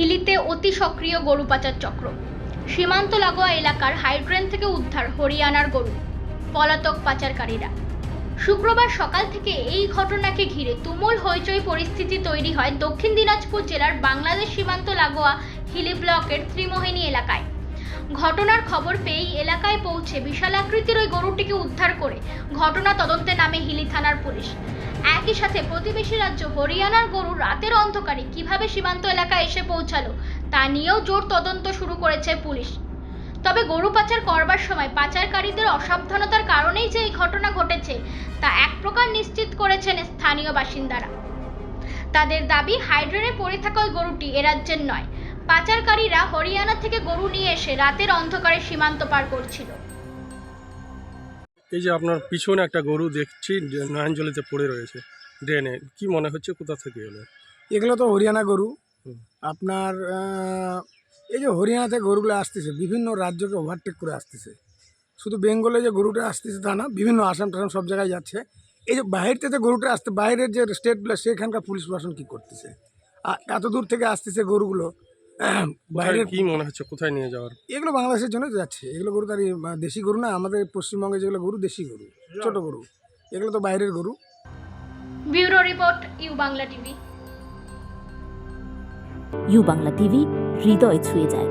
হিলিতে অতি সক্রিয় গরু পাচার চক্র। সীমান্ত লাগোয়া এলাকার হাইড্রেন থেকে উদ্ধার হরিয়ানার গরু, পলাতক পাচারকারীরা। শুক্রবার সকাল থেকে এই ঘটনাকে ঘিরে তুমুল হইচই পরিস্থিতি তৈরি হয় দক্ষিণ দিনাজপুর জেলার বাংলাদেশ সীমান্ত লাগোয়া হিলি ব্লকের ত্রিমোহিনী এলাকায়। ঘটনার খবর পেয়েই এলাকায় পৌঁছে বিশাল আকৃতির ওই গরুটিকে উদ্ধার করে ঘটনা তদন্তে নামে হিলি থানার পুলিশ। একই সাথে প্রতিবেশী রাজ্য হরিয়ানার গরু রাতের অন্ধকারে কীভাবে সীমান্ত এলাকায় এসে পৌঁছালো, তা নিয়েও জোর তদন্ত শুরু করেছে পুলিশ। তবে গরু পাচার করবার সময় পাচারকারীদের অসাবধানতার কারণেই যে এই ঘটনা ঘটেছে, তা এক প্রকার নিশ্চিত করেছেন স্থানীয় বাসিন্দারা। তাদের দাবি, হাইড্রেনে পড়ে থাকা ওই গরুটি এ রাজ্যের নয়। পাচারকারীরা হরিয়ানা থেকে গরু নিয়ে এসে রাতের অন্ধকারে সীমান্ত পার করছিল। এই যে আপনার পিছনে একটা গরু দেখছি যে নয়নজলিতে পড়ে রয়েছে ড্রেনে। কি মনে হচ্ছে কোথা থেকে এলো? এগুলো তো হরিয়ানা গরু। আপনার এই যে হরিয়ানাতে গরুগুলো আসতেছে বিভিন্ন রাজ্যকে ওভারটেক করে আসতেছে। শুধু বেঙ্গলে যে গরুটা আসতেছে তা না বিভিন্ন আসাম টাসাম সব জায়গায় যাচ্ছে। এই যে বাইরে থেকে গরুটা আসতে বাইরের যে স্টেটগুলো সেখানকার পুলিশ প্রশাসন কী করতেছে? আর এত দূর থেকে আসতেছে গরুগুলো বাইরের কি মনে হচ্ছে? কোথায় নিয়ে যাওয়ার? এগুলো বাংলাদেশের জন্য যাচ্ছে। এগুলো গরু তার দেশি গরু না আমাদের পশ্চিমবঙ্গে যেগুলো গরু দেশি গরু ছোট গরু। এগুলো তো বাইরের গরু। Bureau report U Bangla TV. U Bangla TV হৃদয় ছুঁয়ে যায়।